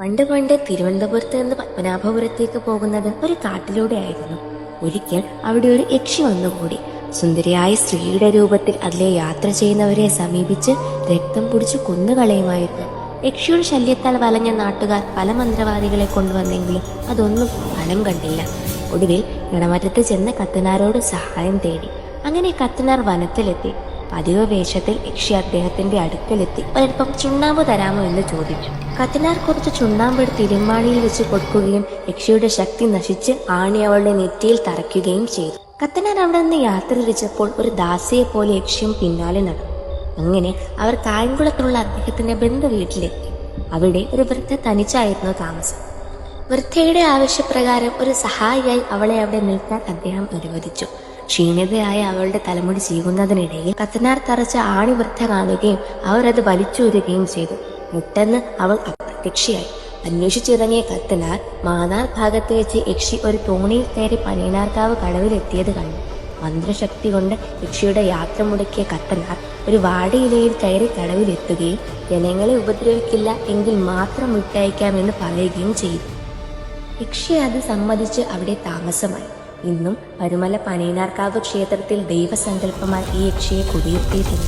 പണ്ട് പണ്ട് തിരുവനന്തപുരത്ത് നിന്ന് പത്മനാഭപുരത്തേക്ക് പോകുന്നത് ഒരു കാട്ടിലൂടെയായിരുന്നു. ഒരിക്കൽ അവിടെ ഒരു യക്ഷി വന്നുകൂടി. സുന്ദരിയായ സ്ത്രീയുടെ രൂപത്തിൽ അതിലെ യാത്ര ചെയ്യുന്നവരെ സമീപിച്ച് രക്തം കുടിച്ച് കൊന്നുകളയുമായിരുന്നു. യക്ഷിയുടെ ശല്യത്താൽ വലഞ്ഞ നാട്ടുകാർ പല മന്ത്രവാദികളെ കൊണ്ടുവന്നെങ്കിലും അതൊന്നും ഫലം കണ്ടില്ല. ഒടുവിൽ ഇടമറ്റത്ത് ചെന്ന് കത്തനാരോട് സഹായം തേടി. അങ്ങനെ കത്തനാർ വനത്തിലെത്തി. പതിവ് വേഷത്തിൽ യക്ഷി അദ്ദേഹത്തിന്റെ അടുക്കലെത്തി. ഒരൽപ്പം ചുണ്ണാമ്പ് തരാമോ? എന്ന് ചോദിച്ചു. കത്തനാർ കുറച്ച് ചുണ്ണാമ്പെടുത്ത് ഇരുമ്പാണിയിൽ വെച്ച് കൊടുക്കുകയും യക്ഷിയുടെ ശക്തി നശിച്ച് ആണി അവളുടെ നെറ്റിയിൽ തറയ്ക്കുകയും ചെയ്തു. കത്തനാർ അവിടെ നിന്ന് യാത്ര തിരിച്ചപ്പോൾ ഒരു ദാസിയെ പോലെ യക്ഷിയും പിന്നാലെ നടന്നു. അങ്ങനെ അവർ കായംകുളത്തുള്ള അദ്ദേഹത്തിന്റെ ബന്ധു വീട്ടിലെത്തി. അവിടെ ഒരു വൃദ്ധ തനിച്ചായിരുന്നു താമസം. വൃദ്ധയുടെ ആവശ്യപ്രകാരം ഒരു സഹായിയായി അവളെ അവിടെ നിൽക്കാൻ അദ്ദേഹം അനുവദിച്ചു. ക്ഷീണിതയായ അവളുടെ തലമുടി ചീകുന്നതിനിടയിൽ കത്തനാർ തറച്ച ആണി വൃദ്ധ കാണുകയും അവരത് വലിച്ചൂരുകയും ചെയ്തു. പെട്ടെന്ന് അവൾ അപ്രത്യക്ഷയായി. അന്വേഷിച്ചിറങ്ങിയ കത്തനാർ മാനാർ ഭാഗത്ത് വെച്ച് യക്ഷി ഒരു തോണിയിൽ കയറി പനയനാർക്കാവ് കടവിലെത്തിയത് കണ്ടു. മന്ത്രശക്തി കൊണ്ട് യക്ഷിയുടെ യാത്ര മുടക്കിയ കത്തനാർ ഒരു വാടയിലയിൽ കയറി കടവിലെത്തുകയും ജനങ്ങളെ ഉപദ്രവിക്കില്ല എങ്കിൽ മാത്രം വിട്ടയക്കാമെന്ന് പറയുകയും ചെയ്തു. യക്ഷി അത് സമ്മതിച്ച് അവിടെ താമസമായി. ഇന്നും പരുമല പനീനാർക്കാവ് ക്ഷേത്രത്തിൽ ദൈവസങ്കല്പമായി ഈ യക്ഷിയെ കുടിയിരുത്തിയിട്ടുണ്ട്.